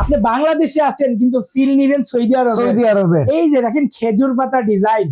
আপনি বাংলাদেশে আছেন কিন্তু ফিল নিবেন সৌদি আরবে সৌদি আরবের। এই যে দেখেন খেজুর পাতা ডিজাইন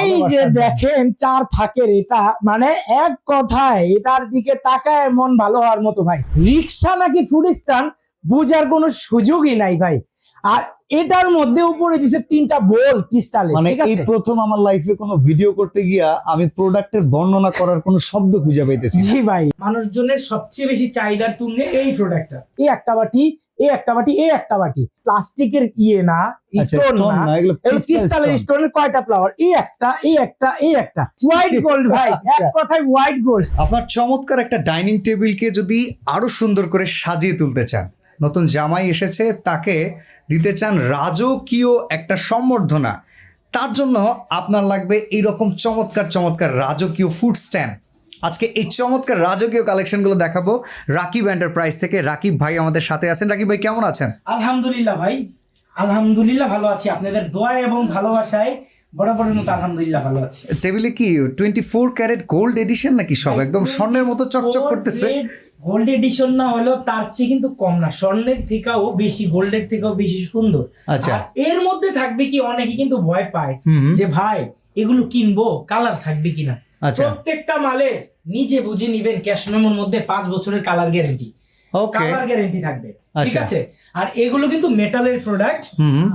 এই যে দেখেন চার থাকের এটা মানে এক কথায় এটার দিকে তাকায় মন ভালো হওয়ার মতো ভাই। রিক্সা নাকি ফুড স্ট্যান্ড বুঝার কোনো সুযোগই নাই ভাই। আর এটার মধ্যে উপরে দিছে তিনটা বোল ক্রিস্টালে মানে এই প্রথম আমার লাইফে কোনো ভিডিও করতে গিয়া আমি প্রোডাক্টের বর্ণনা করার কোনো শব্দ খুঁজে পাইতেছি জি ভাই মানুষজনের সবচেয়ে বেশি চাহিদার তুলনে এই প্রোডাক্টটা এই একটা বাটি এই একটা বাটি এই একটা বাটি। প্লাস্টিকের ইয়ে না আচ্ছা, স্টোন না না, এগুলো crystal ক্রিস্টালের স্টোনের কয়টা ফ্লাওয়ার এই একটা এই একটা এই একটা। হোয়াইট গোল্ড ভাই এক আচ্ছা। কথায় হোয়াইট গোল্ড আপনার চমৎকার একটা ডাইনিং টেবিলকে যদি আরও সুন্দর করে সাজিয়ে তুলতে চান নতুন জামাই এসেছে তাকে দিতে চান রাজকীয় একটা সম্বর্ধনা তার জন্য আপনার লাগবে এইরকম চমৎকার চমৎকার রাজকীয় ফুড স্ট্যান্ড আজকে এই চমৎকার রাজকীয় কালেকশনগুলো দেখাবো। রাকিব এন্টারপ্রাইজ থেকে। রাকিব ভাই আমাদের সাথে আছেন। রাকিব ভাই কেমন আছেন? আলহামদুলিল্লাহ ভাই। আলহামদুলিল্লাহ ভালো আছি। আপনাদের দোয়া এবং ভালোবাসায় বরাবরের মতো আলহামদুলিল্লাহ ভালো আছি। টেবিলে কি twenty four carat gold edition নাকি সব? একদম স্বর্ণের মতো চকচক করতেছে। গোল্ড এডিশন না হলেও তার চেয়ে কিন্তু কম না। স্বর্ণের থেকেও বেশি গোল্ডের থেকেও বেশি সুন্দর। আচ্ছা। এর মধ্যে থাকবে কি? অনেকে কিন্তু ভয় পায় যে ভাই এগুলো কিনবো? কালার থাকবে কিনা? প্রত্যেকটা মালে নিজে বুঝে নিবেন ক্যাশ মেমোর মধ্যে পাঁচ বছরের কালার গ্যারেন্টি কালার গ্যারেন্টি থাকবে। ঠিক আচ্ছা। আছে? আর এগুলো কিন্তু মেটালের প্রোডাক্ট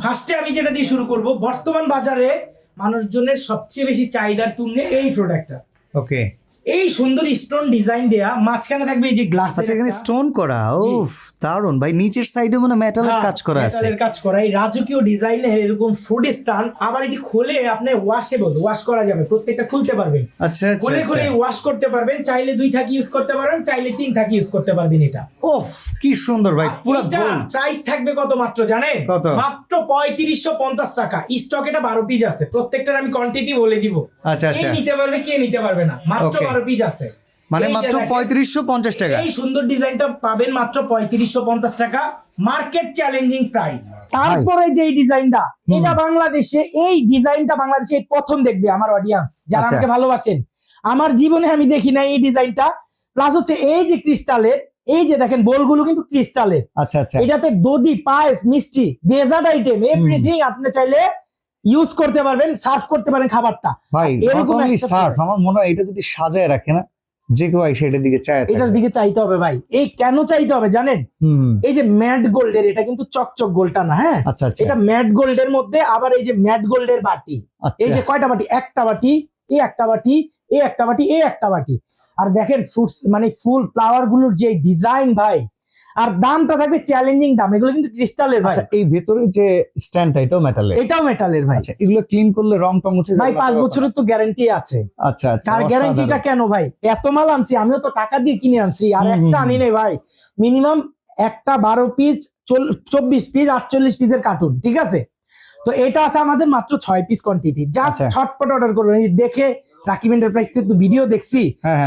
ফার্স্টে আমি যেটা দিয়ে শুরু করব বর্তমান বাজারে মানুষজনের সবচেয়ে বেশি চাহিদার তুলনে এই প্রোডাক্টটা ওকে এই সুন্দর স্টোন ডিজাইন দেয়া মাঝখানে থাকবে এই যে গ্লাস আচ্ছা এখানে স্টোন করা? উফ দারুণ ভাই নিচের সাইডে মানে মেটালের কাজ করা আছে। মেটালের কাজ করা। এই রাজকীয় ডিজাইনের এরকম ফুড স্টান আবার এটি খুলে আপনি ওয়াশেবল ওয়াশ করা যাবে। প্রত্যেকটা খুলতে পারবেন। আচ্ছা আচ্ছা খুলে খুলে। ওয়াশ করতে পারবেন। চাইলে দুই থাকি ইউজ করতে পারবেন চাইলে তিন থাকি ইউজ করতে পারবেন এটা। ওফ কি সুন্দর ভাই পুরো গোল। প্রাইস থাকবে কত মাত্র জানেন? কত? মাত্র পঁয়ত্রিশশো পঞ্চাশ টাকা। স্টক এটা বারো পিস আছে। প্রত্যেকটার আমি কোয়ান্টিটি বলে দিব। আচ্ছা আচ্ছা। কে নিতে পারবে কে নিতে পারবে না। মাত্র বারো পিস আছে। মানে মাত্র পঁয়ত্রিশশো পঞ্চাশ টাকা। এই সুন্দর ডিজাইনটা পাবেন মাত্র পঁয়ত্রিশশো পঞ্চাশ টাকা। মার্কেট চ্যালেঞ্জিং প্রাইস তারপরে যে ডিজাইনটা এটা বাংলাদেশে এই ডিজাইনটা বাংলাদেশে প্রথম দেখবে আমার অডিয়েন্স যারা আচ্ছা। আমাকে ভালোবাসেন। আমার জীবনে আমি দেখি না এই ডিজাইনটা। প্লাস হচ্ছে এই যে ক্রিস্টালের এই যে দেখেন বোলগুলো কিন্তু ক্রিস্টালের। আচ্ছা আচ্ছা। এটাতে দধি পায়েস মিষ্টি ডেজার্ট আইটেম এভরিথিং আপনি চাইলে ইউজ করতে পারবেন সার্ভ করতে পারেন খাবারটা। ভাই এরকম সার্ফ আমার মনে হয় এটা যদি সাজায় রাখে না যে কেউ এসে এটার দিকে চায় এটার দিকে চাইতে হবে ভাই। এই কেন চাইতে হবে জানেন? এই যে ম্যাট গোল্ডের এটা কিন্তু চকচক গোল্ডটা না হ্যাঁ? আচ্ছা আচ্ছা। এটা ম্যাট গোল্ডের মধ্যে আবার এই যে ম্যাট গোল্ডের বাটি। আচ্ছা। এই যে কয়টা বাটি? একটা বাটি এই একটা বাটি এই একটা বাটি এই একটা বাটি। আর দেখেন ফ্রুটস মানে ফুল ফ্লাওয়ারগুলোর যে ডিজাইন ভাই আর দামটা থাকবে চ্যালেঞ্জিং দাম। এগুলো কিন্তু ক্রিস্টালের ভাই। আচ্ছা এই ভেতরে যে স্ট্যান্ডটা এটাও মেটালের এটাও মেটালের ভাই। আচ্ছা এগুলো ক্লিন করলে রং টং উঠে ভাই পাঁচ বছরের তো গ্যারান্টি আছে। আচ্ছা আচ্ছা তার গ্যারান্টিটা কেন ভাই? এত মাল আনছি আমিও তো টাকা দিয়ে কিনে আনছি আর একটা আনি নাই ভাই। মিনিমাম একটা বারো পিস চব্বিশ পিস আটচল্লিশ পিসের কার্টুন ঠিক আছে? তো এটা আছে আমাদের মাত্র ছয় পিস কোয়ান্টিটি জাস্ট। ছটপট অর্ডার করবেন। দেখে রাকিব এন্টারপ্রাইজ থেকে তো ভিডিও দেখছি।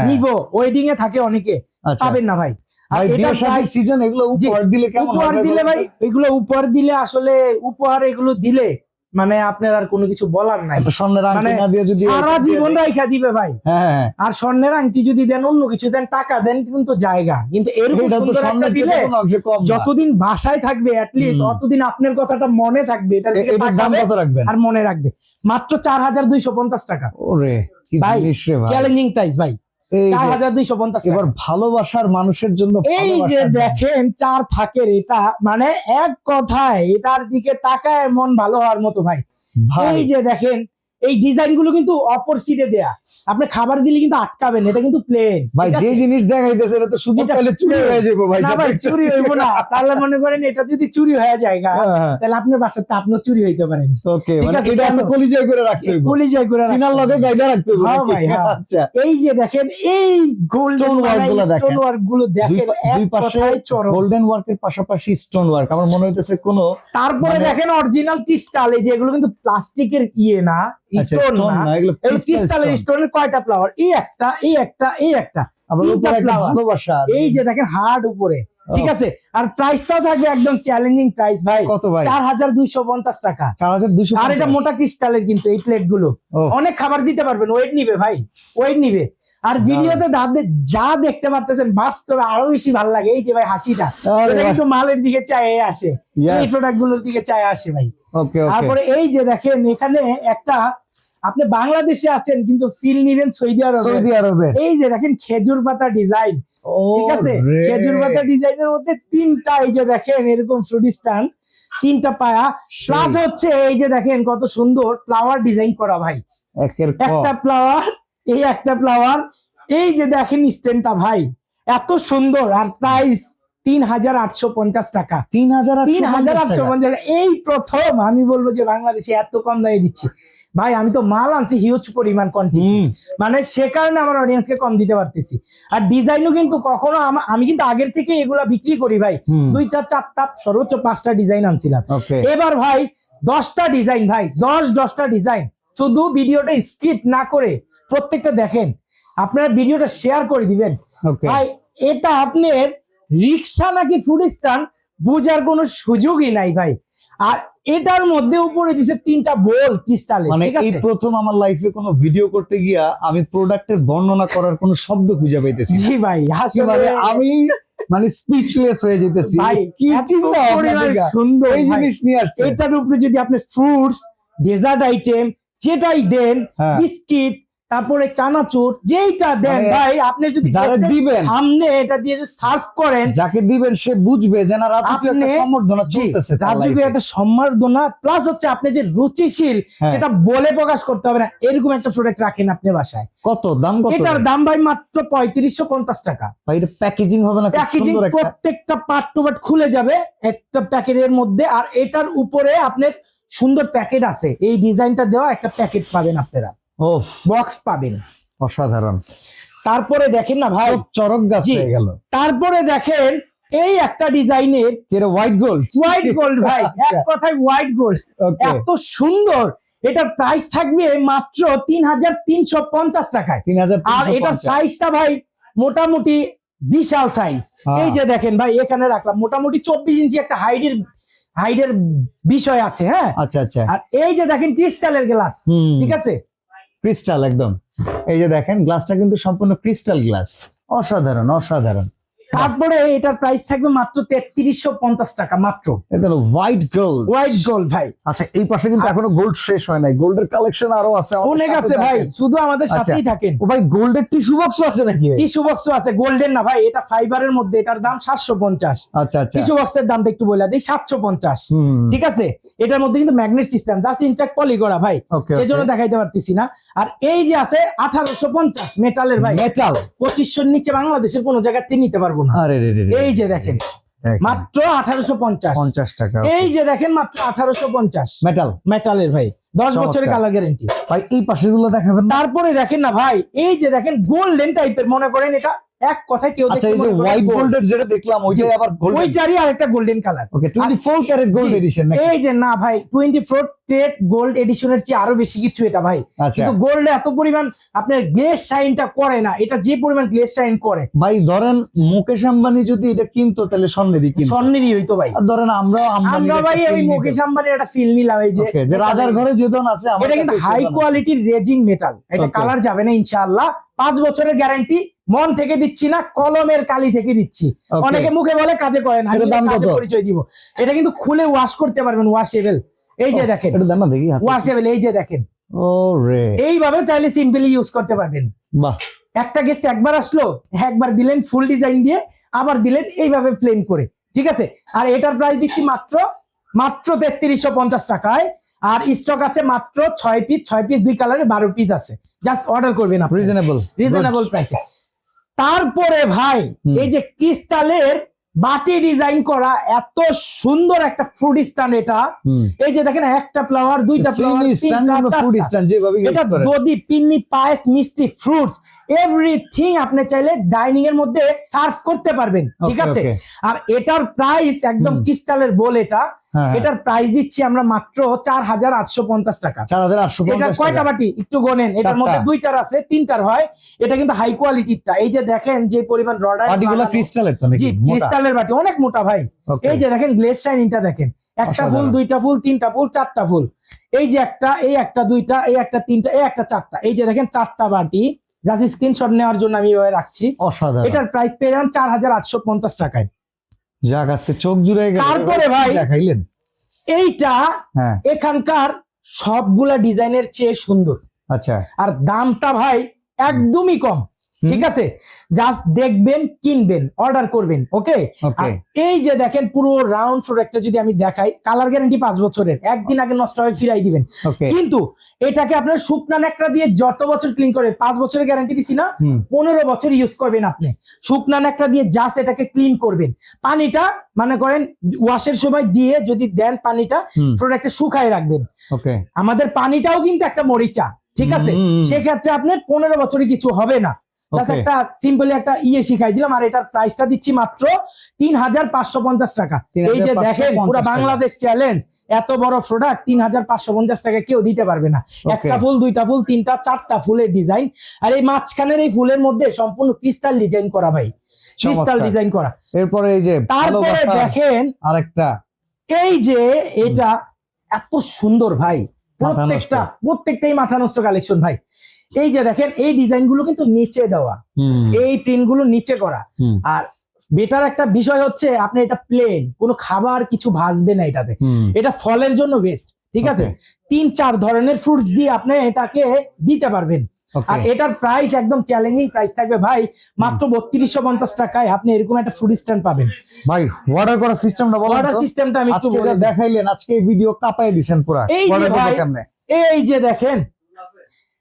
নিভো ওয়েডিং এ থাকে অনেকে। আচ্ছা। পাবেন না ভাই। আর এটা সিজন এগুলো উপহার দিলে কেমন উপহার দিলে ভাই এগুলো উপহার দিলে আসলে উপহার এগুলো দিলে মানে আপনার আর কোনো কিছু বলার নাই। স্বর্ণের আংটি মানে না দিয়ে যদি সারা জীবন রাইখা দিবে ভাই। হ্যাঁ হ্যাঁ। আর স্বর্ণের আংটি যদি দেন অন্য কিছু দেন টাকা দেন কিন্তু জায়গা। কিন্তু এরকম এটা সুন্দর একটা দিলে। যতদিন বাসায় থাকবে লিস্ট হুম। অতদিন আপনার কথাটা মনে থাকবে এটার এ- দাম কত রাখবেন? আর মনে রাখবে। মাত্র চার হাজার দুইশো পঞ্চাশ টাকা। ওরে ভাই চ্যালেঞ্জিং প্রাইস ভাই। এই চার হাজার দুইশো পঞ্চাশ এবার ভালোবাসার মানুষের জন্য এই যে দেখেন চার থাকের এটা মানে এক কথায় এটার দিকে তাকায় মন ভালো হওয়ার মতো ভাই। এই যে দেখেন এই ডিজাইনগুলো কিন্তু অপর সিটে দেয়া। আপনি খাবার দিলে কিন্তু আটকাবেন এটা কিন্তু প্লেন ভাই যে জিনিস দেখাইতেছে এটা তো শুধু পেলে চুরি হয়ে যাবে ভাই না ভাই চুরি হইব না। তাহলে মনে করেন এটা যদি চুরি হয়ে যায় গা, হ্যাঁ, হ্যাঁ। তাহলে আপনার বাসাতে আপনার চুরি হইতে পারেন। ওকে মানে এটা কেন? কলিজায় করে রাখতে হইব। পুলিশে করে রাখতে সিনার লগে। গাইদা রাখতে হইব হ্যাঁ ভাই, হ্যাঁ। আচ্ছা। এই যে দেখেন এই গোল্ডেন work গুলো দেখেন। স্টোন ওয়ার্কগুলো দেখেন দুই পাশে গোল্ডেন ওয়ার্কের পাশাপাশি স্টোন ওয়ার্ক আমার মনে হইতেছে কোন তারপরে মানে- দেখেন অরিজিনাল ক্রিস্টাল এই যে এগুলো কিন্তু প্লাস্টিকের ইয়ে না। স্টোন না না এগুলো এগুলো ক্রিস্টালের স্টোনের কয়টা ফ্লাওয়ার এই একটা এই একটা এই একটা। আবার তিনটা উপরে একটা flower। ভালোবাসা এই যে দেখেন হার্ড উপরে। ঠিক আছে? আর প্রাইসটাও থাকবে একদম চ্যালেঞ্জিং প্রাইস ভাই। কত ভাই? চার হাজার দুইশো পঞ্চাশ টাকা। চার হাজার দুশো আর এটা মোটা ক্রিস্টালের কিন্তু এই প্লেটগুলো। অনেক খাবার দিতে পারবেন ওয়েট নিবে ভাই। ওয়েট নিবে। আর ভিডিওতে দাদা যা দেখতে পারতেছেন বাস্তবে আরও বেশি ভালো লাগে। এই যে ভাই হাসিটা। কিন্তু মালের দিকে চায় আসে। এই প্রোডাক্টগুলোর দিকে চায় আসে ভাই। তারপরে এই যে দেখেন এখানে একটা আপনি বাংলাদেশে আছেন কিন্তু ফিল নিবেন সৌদি আরবে। সৌদি আরবে। এই যে দেখেন খেজুর পাতা ডিজাইন ঠিক আছে? খেজুর পাতা ডিজাইনের মধ্যে তিনটা এই যে দেখেন এরকম ফ্রুটিস্তান তিনটা পায়া। প্লাস হচ্ছে এই যে দেখেন কত সুন্দর ফ্লাওয়ার ডিজাইন করা ভাই। একটা ফ্লাওয়ার এই একটা ফ্লাওয়ার এই যে দেখেন স্ট্যান্ডটা ভাই এত সুন্দর আর প্রাইস তিন হাজার আটশো পঞ্চাশ টাকা। তিন হাজার তিন হাজার আটশো পঞ্চাশ এই প্রথম আমি বলব যে বাংলাদেশে এত কম দামে দিচ্ছি। ভাই আমি তো মাল আনছি হিউজ পরিমাণ কোয়ান্টিটি মানে সে কারণে আমার অডিয়েন্সকে কম দিতে পারতেছি। আর ডিজাইনও কিন্তু কখনো আমি কিন্তু আগের থেকে এগুলা বিক্রি করি ভাই। দুইটা চারটা সর্বোচ্চ পাঁচটা ডিজাইন আনছিলাম। এবার ভাই দশটা ডিজাইন ভাই দশ দশটা ডিজাইন শুধু ভিডিওটা স্কিপ না করে প্রত্যেকটা দেখেন। আপনারা ভিডিওটা শেয়ার করে দিবেন। ভাই এটা আপনার রিক্সা নাকি ফুড স্ট্যান্ড বুঝার কোনো সুযোগই নাই ভাই। আর এটার মধ্যে উপরে দিছে তিনটা বোল ক্রিস্টালের মানে এই প্রথম আমার লাইফে কোনো ভিডিও করতে গিয়া আমি প্রোডাক্টের বর্ণনা করার কোনো শব্দ খুঁজে পাইতেছি। জি ভাই মানে আমি মানে স্পিচলেস হয়ে যেতেছি। ভাই কি চিন্তা সুন্দর এই জিনিস নিয়ে আসছে। এটার উপরে যদি আপনি ফ্রুটস ডেজার্ট আইটেম যেটাই দেন হ্যাঁ। বিস্কিট তারপরে চানাচুর যেইটা দেন মানে ভাই আপনি যদি দিবেন। সামনে এটা দিয়ে সার্ভ করেন যাকে দিবেন সে বুঝবে যে না রাজকীয় একটা সম্বর্ধনা চলতেছে রাজকীয় একটা সম্মাননা প্লাস হচ্ছে আপনি যে রুচিশীল হ্যাঁ। সেটা বলে প্রকাশ করতে হবে না এরকম একটা প্রোডাক্ট রাখেন আপনি বাসায়। কত? দাম কত? এটার দাম ভাই মাত্র পঁয়ত্রিশশো পঞ্চাশ টাকা। ভাই এটা প্যাকেজিং হবে না প্যাকেজিং প্রত্যেকটা পার্ট টু পার্ট খুলে যাবে একটা প্যাকেটের মধ্যে আর এটার উপরে আপনার সুন্দর প্যাকেট আছে। এই ডিজাইনটা দেওয়া একটা প্যাকেট পাবেন আপনারা। ওফ। বক্স পাবেন। অসাধারণ। তারপরে দেখেন না ভাই। চরক গাছ হয়ে গেল। তারপরে দেখেন এই একটা ডিজাইনের হোয়াইট গোল্ড হোয়াইট গোল্ড ভাই। এক কথায় হোয়াইট গোল্ড এত সুন্দর। এটার প্রাইস থাকবে মাত্র তিন হাজার তিনশো পঞ্চাশ টাকায়। তিন হাজার আর এটার সাইজটা ভাই মোটামুটি বিশাল সাইজ হ্যাঁ। এই যে দেখেন ভাই এখানে রাখলাম। মোটামুটি চব্বিশ ইঞ্চি একটা হাইডের হাইডের বিষয় আছে হ্যাঁ? আচ্ছা আচ্ছা। আর এই যে দেখেন ক্রিস্টালের গ্লাস ঠিক আছে? ক্রিস্টাল একদম। এই যে দেখেন গ্লাসটা কিন্তু সম্পূর্ণ ক্রিস্টাল গ্লাস অসাধারণ অসাধারণ। তারপরে এটার প্রাইস থাকবে মাত্র তেত্রিশশো পঞ্চাশ টাকা মাত্র। হোয়াইট গোল্ড হোয়াইট গোল্ড ভাই। আচ্ছা এই পাশে কিন্তু এখনও গোল্ড শেষ হয় নাই। গোল্ডের কালেকশন আরও আছে অনেক আছে ভাই। শুধু আমাদের আচ্ছা। সাথেই থাকেন। ও ভাই গোল্ডের টিস্যু বক্সও আছে নাকি? টিস্যু বক্স আছে গোল্ডেন না ভাই। এটা ফাইবারের মধ্যে এটার দাম সাতশো পঞ্চাশ। আচ্ছা আচ্ছা। টিস্যু বক্সের দামটা একটু বলে দিই সাতশো পঞ্চাশ। ঠিক আছে? এটার মধ্যে কিন্তু ম্যাগনেট সিস্টেম জাস্ট ইনট্যাক্ট পলি করা ভাই সেজন্য দেখাইতে পারতেছি না। আর এই যে আছে আঠারোশো পঞ্চাশ মেটালের ভাই। মেটাল পঁচিশশোর নিচে বাংলাদেশের কোনো জায়গাতে নিতে পারব না। আরে রে রে এই যে দেখেন মাত্র আঠারোশো পঞ্চাশ। পঞ্চাশ টাকা এই যে দেখেন মাত্র আঠারোশো পঞ্চাশ। মেটাল মেটালের ভাই দশ বছরের কালার গ্যারেন্টি ভাই এই পাশেরগুলো দেখাবেন তারপরে দেখেন না ভাই এই যে দেখেন গোল্ডেন টাইপের মনে করেন এটা? এক কথায় কেউ আচ্ছা এই যে হোয়াইট গোল্ডের যেটা দেখলাম ওইটাই আবার গোল্ড ওইটারই আরেকটা golden colour okay 24 carat gold edition নাকি? এই যে না ভাই টোয়েন্টি ফোর টেট গোল্ড এডিশনের চেয়ে আরও বেশি কিছু এটা ভাই। আচ্ছা। কিন্তু গোল্ডে এত পরিমাণ আপনার গ্লেস শাইনটা করে না এটা যে পরিমাণ গ্লেস শাইন করে। ভাই ধরেন মুকেশ আম্বানি যদি এটা কিনতো তাহলে স্বর্ণেরই কিনতো। স্বর্ণেরই হইতো ভাই। আর ধরেন আমরাও আমরা ভাই ওই মুকেশ আম্বানির একটা ফিল নিলাম এই যে। যে রাজার ঘরে যে ধন আছে আমার এটা কিন্তু হাই কোয়ালিটির রেজিং মেটাল এটা কালার যাবে না ইনশাআল্লাহ। পাঁচ বছরের গ্যারান্টি মন থেকে দিচ্ছি না কলমের কালি থেকে দিচ্ছি। অনেকে মুখে বলে কাজে করে না আমি এটার দাম কাজে কত? পরিচয় দিব। এটা কিন্তু খুলে ওয়াশ করতে পারবেন ওয়াশেবল এই যে দেখেন এটা দেন না দেখি হাতে। এই যে দেখেন। এইভাবে চাইলে সিম্পলি ইউজ করতে পারবেন। বাহ। একটা গেস্ট একবার আসলো একবার দিলেন ফুল ডিজাইন দিয়ে আবার দিলেন এইভাবে প্লেন করে। ঠিক আছে? আর এটার প্রাইস দিচ্ছি মাত্র মাত্র তেত্রিশশো পঞ্চাশ টাকায়। আর স্টক আছে মাত্র ছয় পিস ছয় পিস দুই কালারের বারো পিস আছে। জাস্ট অর্ডার করবেন আপনি। রিজনেবল রিজনেবল প্রাইসে তারপরে ভাই এই যে ক্রিস্টালের বাটি ডিজাইন করা এত সুন্দর একটা ফ্রুট স্ট্যান্ড এটা। এই যে দেখেন একটা ফ্লাওয়ার দুইটা ফ্লাওয়ার ফিল্মি স্ট্যান্ড যেভাবে এটা দধি পিন্নি পায়েস মিষ্টি ফ্রুটস এভরিথিং আপনি চাইলে ডাইনিং এর মধ্যে সার্ভ করতে পারবেন ঠিক আছে? আর এটার প্রাইস একদম ক্রিস্টালের বল এটা। এটার প্রাইস দিচ্ছি আমরা মাত্র চার হাজার আটশো পঞ্চাশ টাকা। চার হাজার আটশো এটা কয়টা বাটি? একটু গোনেন। এটার মধ্যে দুইটার আছে তিনটার হয়। এটা কিন্তু হাই কোয়ালিটিরটা এই যে দেখেন যে পরিমাণ রডার ক্রিস্টালের জি ক্রিস্টালের বাটি। অনেক মোটা ভাই। এই যে দেখেন গ্লেজ শাইনিংটা দেখেন। একটা ফুল দুইটা ফুল তিনটা ফুল চারটা ফুল। এই যে একটা এই একটা দুইটা এই একটা তিনটা এই একটা চারটা। এই যে দেখেন চারটা বাটি। জাস্ট স্ক্রিনশট নেওয়ার জন্য আমি এভাবে রাখছি। অসাধারণ। এটার প্রাইস পেয়ে যাবেন চার হাজার আটশো পঞ্চাশ টাকায়। যাক আজকে চোখ জুড়ে গেল। তারপরে ভাই- দেখাইলেন? এইটা হ্যাঁ। এখানকার সবগুলা ডিজাইনের চেয়ে সুন্দর। আচ্ছা। আর দামটা ভাই একদমই কম। ঠিক আছে? জাস্ট দেখবেন কিনবেন অর্ডার করবেন ওকে এই যে দেখেন পুরো রাউন্ড প্রোডাক্টটা যদি আমি দেখাই কালার গ্যারান্টি পাঁচ বছরের। একদিন আগে নষ্ট হয়ে ফিরাই দিবেন। কিন্তু এটাকে আপনার শুকনা ন্যাকড়া দিয়ে যত বছর ক্লিন করে পাঁচ বছরের গ্যারান্টি দিছি না পনেরো বছর ইউজ করবেন আপনি। শুকনা ন্যাকড়া দিয়ে জাস্ট এটাকে ক্লিন করবেন। পানিটা মনে করেন ওয়াশের সময় দিয়ে যদি দেন পানিটা প্রোডাক্টে শুকায় রাখবেন। ওকে আমাদের পানিটাও কিন্তু একটা মরিচা ঠিক আছে? সেক্ষেত্রে আপনার পনেরো বছরই কিছু হবে না. একটা সিম্পলি একটা ইয়ে শিখাই দিলাম আর এটার প্রাইসটা দিচ্ছি মাত্র তিন হাজার পাঁচশো পঞ্চাশ টাকা। এই যে দেখেন পুরো বাংলাদেশ চ্যালেঞ্জ এত বড় প্রোডাক্ট তিন হাজার পাঁচশো পঞ্চাশ টাকা কেউ দিতে পারবে না। একটা ফুল দুইটা ফুল তিনটা চারটা ফুলের ডিজাইন আর এই মাঝখানের এই ফুলের মধ্যে সম্পূর্ণ ক্রিস্টাল ডিজাইন করা ভাই। ক্রিস্টাল ডিজাইন করা। এরপরে এই যে তারপরে দেখেন আরেকটা। এই যে এটা এত সুন্দর ভাই। প্রত্যেকটা প্রত্যেকটাই মাথা নষ্ট কালেকশন ভাই। এই যে দেখেন এই ডিজাইনগুলো কিন্তু নিচে দেওয়া। এই প্রিন্টগুলো নিচে করা। আর বেটার একটা বিষয় হচ্ছে আপনি এটা প্লেন কোনো খাবার কিছু ভাজবে না এটাতে। এটা ফলের জন্য বেস্ট ঠিক আছে? তিন চার ধরনের ফ্রুটস দিয়ে আপনি এটাকে দিতে পারবেন। আর এটার প্রাইস একদম চ্যালেঞ্জিং প্রাইস থাকবে। ভাই মাত্র বত্রিশশো পঞ্চাশ টাকায় আপনি এরকম একটা ফুড স্ট্যান্ড পাবেন। ভাই অর্ডার করার সিস্টেমটা বলো অর্ডার সিস্টেমটা আমি একটু। দেখাইলেন আজকে ভিডিও কাপাই দিছেন পুরা। এই যে ভাই, এই যে দেখেন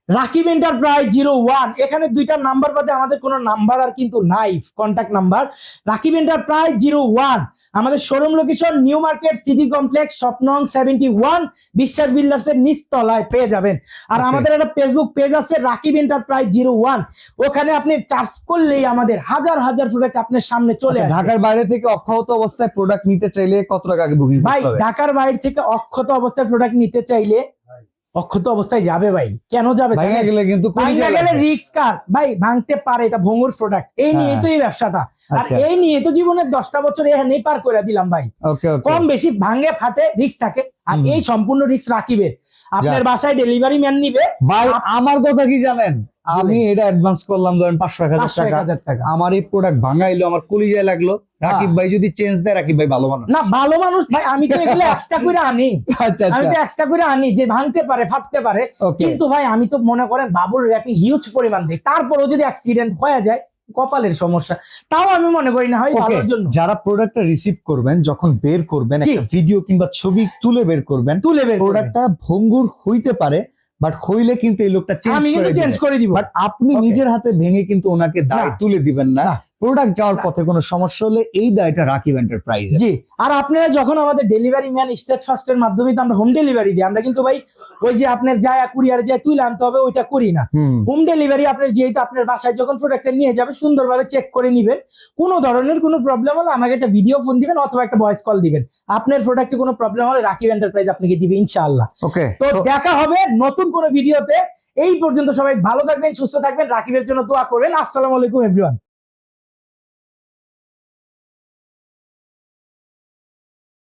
রাকিব এন্টারপ্রাইজ জিরো ওয়ান। এখানে দুইটা নাম্বার বাদে আমাদের কোনো নাম্বার আর কিন্তু নাই contact number Rakib enterprise zero one. আমাদের showroom location New Market City Complex স্বপ্নং seventy one Biswas builders এর নিচতলায় পেয়ে যাবেন। আর আমাদের একটা ফেসবুক পেজ আছে রাকিব এন্টারপ্রাইজ জিরো ওয়ান। ওখানে আপনি চার্জ করলেই আমাদের হাজার হাজার প্রোডাক্ট আপনার সামনে চলে আচ্ছা, ঢাকার বাইরে থেকে অক্ষত অবস্থায় প্রোডাক্ট নিতে চাইলে কত টাকা বুকিং ভাই ঢাকার বাইরে থেকে অক্ষত অবস্থায় প্রোডাক্ট নিতে চাইলে অক্ষত অবস্থায় যাবে ভাই। কেন যাবে গেলে কিন্তু ভাঙা গেলে লাগবে। কার? ভাই ভাঙতে পারে এটা ভঙ্গুর প্রোডাক্ট এই নিয়ে হ্যাঁ। তো এই ব্যবসাটা। আর আচ্ছা। এই নিয়ে তো জীবনের দশটা বছর এখানেই পার করে দিলাম ভাই। কম বেশি ভাঙে ফাটে রিক্স থাকে। আর এই সম্পূর্ণ রিক্স রাখিবে। আপনার বাসায় ডেলিভারি ম্যান নিবে। ভাই আমার কথা কি জানেন? আমি এটা অ্যাডভান্স করলাম ধরেন পাঁচশো এক হাজার টাকা। আমার এই প্রোডাক্ট ভাঙাইলো আমার কলিজায় লাগল। রাকিব ভাই যদি চেঞ্জ দেয় রাকিব ভাই ভালো মানুষ। না ভালো মানুষ ভাই আমি তো এগুলো এক্সট্রা করে আনি। আচ্ছা আমি তো আচ্ছা এক্সট্রা করে আনি যে ভাঙতে পারে ফাটতে পারে। কিন্তু ভাই আমি তো মনে করেন বাবুর র্যাপিং হিউজ পরিমাণ দিই তারপরেও যদি অ্যাক্সিডেন্ট হয়ে যায় কপালের সমস্যা। তাও আমি মনে করি না হয় ভালোর জন্য। যারা প্রোডাক্টটা রিসিভ করবেন যখন বের করবেন একটা ভিডিও কিংবা ছবি তুলে বের করবেন তুলে বের। প্রোডাক্টটা ভঙ্গুর হইতে পারে বাট হইলে কিন্তু এই লোকটা চেঞ্জ আমি কিন্তু করে চেঞ্জ করে দিব। বাট আপনি নিজের হাতে ভেঙে কিন্তু ওনাকে দায় তুলে দিবেন না। না। প্রোডাক্ট যাওয়ার পথে কোনো সমস্যা হলে এই দায়টা রাকিব এন্টারপ্রাইজ জি। আর আপনারা যখন আমাদের ডেলিভারি ম্যান স্টেট ফার্স্টের মাধ্যমে তো আমরা হোম ডেলিভারি দিই। আমরা কিন্তু ভাই ওই যে আপনার যায় কুরিয়ার যায় তুই আনতে হবে ওইটা করি না। হোম। ডেলিভারি আপনার যেহেতু আপনার বাসায় যখন প্রোডাক্টটা নিয়ে যাবে সুন্দরভাবে চেক করে নিবেন। কোনো ধরনের কোনো প্রবলেম হলে আমাকে একটা ভিডিও ফোন দিবেন অথবা একটা ভয়েস কল দিবেন। আপনার প্রোডাক্টে কোনো প্রবলেম হলে রাকিব এন্টারপ্রাইজ আপনাকে দিবে ইনশাআল্লাহ। ওকে তো দেখা হবে নতুন কোনো ভিডিওতে এই পর্যন্ত সবাই ভালো থাকবেন, সুস্থ থাকবেন, রাকিবের জন্য দোয়া করবেন। আসসালামু আলাইকুম এভরিওয়ান